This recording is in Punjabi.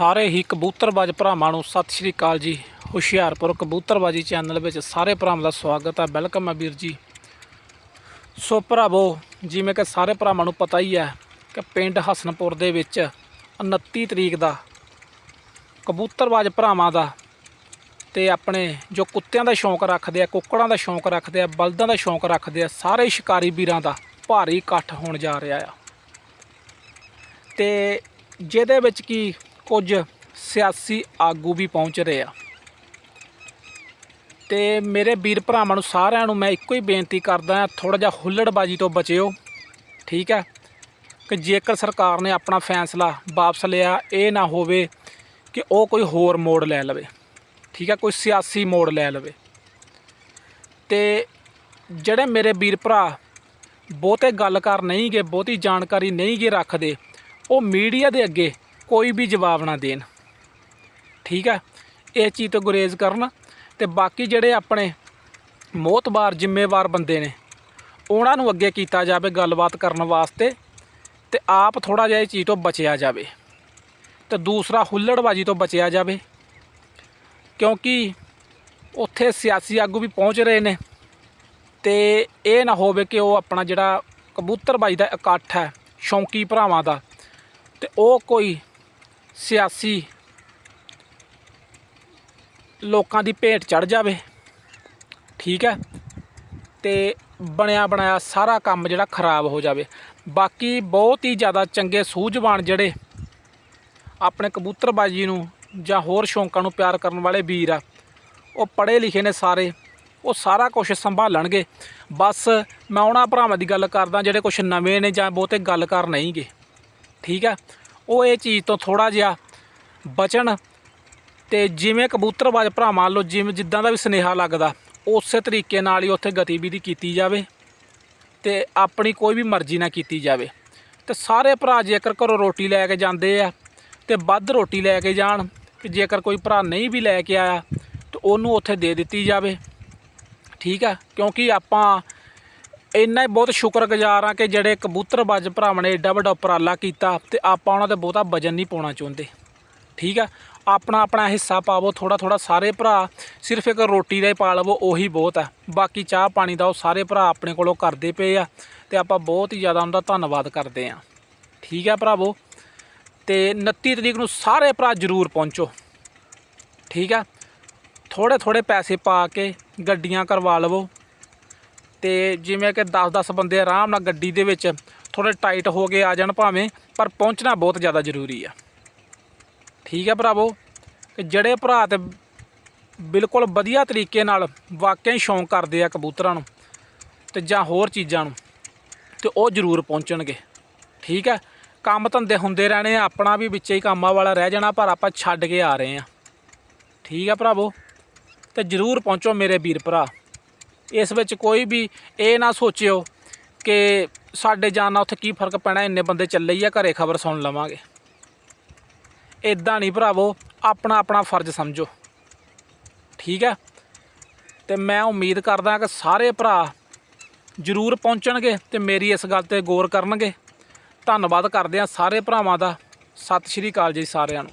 ਸਾਰੇ ਹੀ ਕਬੂਤਰਬਾਜ਼ ਭਰਾਵਾਂ ਨੂੰ ਸਤਿ ਸ਼੍ਰੀ ਅਕਾਲ ਜੀ। ਹੁਸ਼ਿਆਰਪੁਰ ਕਬੂਤਰਬਾਜ਼ੀ ਚੈਨਲ ਵਿੱਚ ਸਾਰੇ ਭਰਾਵਾਂ ਦਾ ਸਵਾਗਤ ਹੈ। ਵੈਲਕਮ ਹੈ ਵੀਰ ਜੀ। ਸੋ ਭਰਾਵੋ, ਜਿਵੇਂ ਕਿ ਸਾਰੇ ਭਰਾਵਾਂ ਨੂੰ ਪਤਾ ਹੀ ਹੈ ਕਿ ਪਿੰਡ ਹਸਨਪੁਰ ਦੇ ਵਿੱਚ 29 ਤਰੀਕ ਦਾ ਕਬੂਤਰਬਾਜ਼ ਭਰਾਵਾਂ ਦਾ ਤੇ ਆਪਣੇ ਜੋ ਕੁੱਤਿਆਂ ਦਾ ਸ਼ੌਂਕ ਰੱਖਦੇ ਆ, ਕੁੱਕੜਾਂ ਦਾ ਸ਼ੌਂਕ ਰੱਖਦੇ ਆ, ਬਲਦਾਂ ਦਾ ਸ਼ੌਂਕ ਰੱਖਦੇ ਆ, ਸਾਰੇ ਸ਼ਿਕਾਰੀ ਵੀਰਾਂ ਦਾ ਭਾਰੀ ਇਕੱਠ ਹੋਣ ਜਾ ਰਿਹਾ ਆ। ਤੇ ਜਿਹਦੇ ਵਿੱਚ ਕੀ ਕੁਝ ਸਿਆਸੀ ਆਗੂ ਵੀ ਪਹੁੰਚ ਰਹੇ ਆ। ਤੇ ਮੇਰੇ ਵੀਰ ਭਰਾਵਾਂ ਨੂੰ ਸਾਰਿਆਂ ਨੂੰ ਮੈਂ ਇੱਕੋ ਹੀ ਬੇਨਤੀ ਕਰਦਾ ਹਾਂ ਥੋੜਾ ਜਿਹਾ ਹੁੱਲੜਬਾਜੀ ਤੋਂ ਬਚਿਓ, ਠੀਕ ਹੈ? ਕਿ ਜੇਕਰ ਸਰਕਾਰ ਨੇ ਆਪਣਾ ਫੈਸਲਾ ਵਾਪਸ ਲਿਆ, ਇਹ ਨਾ ਹੋਵੇ ਕਿ ਉਹ ਕੋਈ ਹੋਰ ਮੋੜ ਲੈ ਲਵੇ, ਠੀਕ ਹੈ? ਕੋਈ ਸਿਆਸੀ ਮੋੜ ਲੈ ਲਵੇ। ਤੇ ਜਿਹੜੇ ਮੇਰੇ ਵੀਰ ਭਰਾ ਬਹੁਤੇ ਗੱਲ ਕਰ ਨਹੀਂ ਗਏ, ਬਹੁਤੀ ਜਾਣਕਾਰੀ ਨਹੀਂ ਗਏ ਰੱਖਦੇ, ਉਹ ਮੀਡੀਆ ਦੇ ਅੱਗੇ ਕੋਈ ਵੀ ਜਵਾਬ ਨਾ ਦੇਣ। ਠੀਕ ਹੈ ਇਹ ਚੀਜ਼ ਤੋਂ ਗੁਰੇਜ਼ ਕਰਨ ਤੇ ਬਾਕੀ ਜਿਹੜੇ ਆਪਣੇ ਮੋਤਬਾਰ ਜ਼ਿੰਮੇਵਾਰ ਬੰਦੇ ਨੇ, ਉਹਨਾਂ ਨੂੰ ਅੱਗੇ ਕੀਤਾ ਜਾਵੇ ਗੱਲਬਾਤ ਕਰਨ ਵਾਸਤੇ ਤੇ ਆਪ ਥੋੜਾ ਜਿਹਾ ਇਹ ਚੀਜ਼ ਤੋਂ ਬਚਿਆ ਜਾਵੇ ਤੇ ਦੂਸਰਾ ਹੁੱਲੜਬਾਜੀ ਤੋਂ ਬਚਿਆ ਜਾਵੇ। ਕਿਉਂਕਿ ਉੱਥੇ ਸਿਆਸੀ ਆਗੂ ਵੀ ਪਹੁੰਚ ਰਹੇ ਨੇ ਤੇ ਇਹ ਨਾ ਹੋਵੇ ਕਿ ਉਹ ਆਪਣਾ ਜਿਹੜਾ ਕਬੂਤਰਬਾਜੀ ਦਾ ਇਕੱਠ ਹੈ, ਸ਼ੌਂਕੀ ਭਰਾਵਾਂ ਦਾ, ਤੇ ਉਹ ਕੋਈ ਸਿਆਸੀ ਲੋਕਾਂ ਦੀ ਭੇਟ ਚੜ ਜਾਵੇ। ਠੀਕ ਹੈ? ਤੇ ਬਣਿਆ ਬਣਾਇਆ ਸਾਰਾ ਕੰਮ ਜਿਹੜਾ ਖਰਾਬ ਹੋ ਜਾਵੇ। ਬਾਕੀ ਬਹੁਤ ਹੀ ਜ਼ਿਆਦਾ ਚੰਗੇ ਸੂਝਵਾਨ ਜਿਹੜੇ ਆਪਣੇ ਕਬੂਤਰਬਾਜੀ ਨੂੰ ਜਾਂ ਹੋਰ ਸ਼ੌਂਕਾਂ ਨੂੰ ਪਿਆਰ ਕਰਨ ਵਾਲੇ ਵੀਰ ਆ, ਉਹ ਪੜ੍ਹੇ ਲਿਖੇ ਨੇ ਸਾਰੇ, ਉਹ ਸਾਰਾ ਕੁਝ ਸੰਭਾਲਣਗੇ। ਬਸ ਮੈਂ ਉਹਨਾਂ ਭਰਾਵਾਂ ਦੀ ਗੱਲ ਕਰਦਾ ਜਿਹੜੇ ਕੁਝ ਨਵੇਂ ਨੇ ਜਾਂ ਬਹੁਤੇ ਗੱਲ ਕਰ ਨਹੀਂਗੇ। ਠੀਕ ਹੈ? ਉਹ ਇਹ ਚੀਜ਼ ਤੋਂ ਥੋੜਾ ਜਿਹਾ ਬਚਣ ਤੇ ਜਿਵੇਂ ਕਬੂਤਰਬਾਜ਼ ਭਰਾਵਾਂ ਵੱਲੋਂ ਜਿਵੇਂ ਜਿੱਦਾਂ ਦਾ ਵੀ ਸੁਨੇਹਾ ਲੱਗਦਾ, ਉਸੇ ਤਰੀਕੇ ਨਾਲ ਹੀ ਉੱਥੇ ਗਤੀਵਿਧੀ ਕੀਤੀ ਜਾਵੇ ਤੇ ਆਪਣੀ ਕੋਈ ਵੀ ਮਰਜ਼ੀ ਨਾ ਕੀਤੀ ਜਾਵੇ। ਤੇ ਸਾਰੇ ਭਰਾ ਜੇਕਰ ਘਰੋਂ ਰੋਟੀ ਲੈ ਕੇ ਜਾਂਦੇ ਆ ਤੇ ਵੱਧ ਰੋਟੀ ਲੈ ਕੇ ਜਾਣ ਕਿ ਜੇਕਰ ਕੋਈ ਭਰਾ ਨਹੀਂ ਵੀ ਲੈ ਕੇ ਆਇਆ, ਤੇ ਉਹਨੂੰ ਉੱਥੇ ਦੇ ਦਿੱਤੀ ਜਾਵੇ। ਠੀਕ ਆ? ਕਿਉਂਕਿ ਆਪਾਂ ਇੰਨਾ ਹੀ ਬਹੁਤ ਸ਼ੁਕਰਗੁਜ਼ਾਰ ਆ ਕਿ ਜਿਹੜੇ ਕਬੂਤਰਬਾਜ਼ ਭਰਾਵਾਂ ਨੇ ਏਡਾ ਵੱਡਾ ਉਪਰਾਲਾ ਕੀਤਾ ਤੇ ਆਪਾਂ ਉਹਨਾਂ ਤੇ ਬਹੁਤਾ ਵਜਨ ਨਹੀਂ ਪਾਉਣਾ ਚਾਹੁੰਦੇ। ਠੀਕ ਆ? ਆਪਣਾ ਆਪਣਾ ਹਿੱਸਾ ਪਾਵੋ ਥੋੜਾ ਥੋੜਾ ਸਾਰੇ ਭਰਾ ਸਿਰਫ ਇੱਕ ਰੋਟੀ ਦਾ ਹੀ ਪਾ ਲਵੋ, ਉਹੀ ਬਹੁਤ ਆ। ਬਾਕੀ ਚਾਹ ਪਾਣੀ ਦਾ ਉਹ ਸਾਰੇ ਭਰਾ ਆਪਣੇ ਕੋਲੋਂ ਕਰਦੇ ਪਏ ਆ ਤੇ ਆਪਾਂ ਬਹੁਤ ਹੀ ਜ਼ਿਆਦਾ ਉਹਨਾਂ ਦਾ ਧੰਨਵਾਦ ਕਰਦੇ ਆ ਠੀਕ ਆ ਭਰਾਵੋ? ਤੇ 29 ਤਰੀਕ ਨੂੰ ਸਾਰੇ ਭਰਾ ਜ਼ਰੂਰ ਪਹੁੰਚੋ। ਠੀਕ ਆ? ਥੋੜੇ ਥੋੜੇ ਪੈਸੇ ਪਾ ਕੇ ਗੱਡੀਆਂ ਕਰਵਾ ਲਵੋ। ਤੇ ਜਿਵੇਂ ਕਿ 10-10 ਬੰਦੇ ਆਰਾਮ ਨਾਲ ਗੱਡੀ ਦੇ ਵਿੱਚ ਥੋੜੇ ਟਾਈਟ ਹੋ ਕੇ ਆ ਜਾਣ ਭਾਵੇਂ, ਪਰ ਪਹੁੰਚਣਾ ਬਹੁਤ ਜ਼ਿਆਦਾ ਜ਼ਰੂਰੀ ਆ। ਠੀਕ ਹੈ ਭਰਾਵੋ? ਕਿ ਜਿਹੜੇ ਭਰਾ ਤੇ ਬਿਲਕੁਲ ਵਧੀਆ ਤਰੀਕੇ ਨਾਲ ਵਾਕਿਆ ਹੀ ਸ਼ੌਂਕ ਕਰਦੇ ਆ ਕਬੂਤਰਾਂ ਨੂੰ ਤੇ ਜਾਂ ਹੋਰ ਚੀਜ਼ਾਂ ਨੂੰ, ਤੇ ਉਹ ਜ਼ਰੂਰ ਪਹੁੰਚਣਗੇ। ਠੀਕ ਹੈ ਕੰਮ ਧੰਦੇ ਹੁੰਦੇ ਰਹਿਣੇ ਆ, ਆਪਣਾ ਵੀ ਵਿੱਚੇ ਹੀ ਕੰਮਾਂ ਵਾਲਾ ਰਹਿ ਜਾਣਾ, ਪਰ ਆਪਾਂ ਛੱਡ ਕੇ ਆ ਰਹੇ ਆ। ਠੀਕ ਹੈ ਭਰਾਵੋ? ਤੇ ਜ਼ਰੂਰ ਪਹੁੰਚੋ ਮੇਰੇ ਵੀਰ ਭਰਾ। ਇਸ ਵਿੱਚ ਕੋਈ ਵੀ ਇਹ ਨਾ ਸੋਚਿਓ ਕਿ ਸਾਡੇ ਜਾਣ ਨਾਲ ਉੱਥੇ ਕੀ ਫ਼ਰਕ ਪੈਣਾ, ਇੰਨੇ ਬੰਦੇ ਚੱਲੇ ਹੀ ਆ, ਘਰੇ ਖਬਰ ਸੁਣ ਲਵਾਂਗੇ। ਇਦਾਂ ਨਹੀਂ ਭਰਾਵੋ, ਆਪਣਾ ਆਪਣਾ ਫਰਜ਼ ਸਮਝੋ। ਠੀਕ ਹੈ? ਤੇ ਮੈਂ ਉਮੀਦ ਕਰਦਾ ਕਿ ਸਾਰੇ ਭਰਾ ਜ਼ਰੂਰ ਪਹੁੰਚਣਗੇ ਤੇ ਮੇਰੀ ਇਸ ਗੱਲ ਤੇ ਗੌਰ ਕਰਨਗੇ। ਧੰਨਵਾਦ ਕਰਦੇ ਆ ਸਾਰੇ ਭਰਾਵਾਂ ਦਾ। ਸਤਿ ਸ਼੍ਰੀ ਅਕਾਲ ਜੀ ਸਾਰਿਆਂ ਨੂੰ।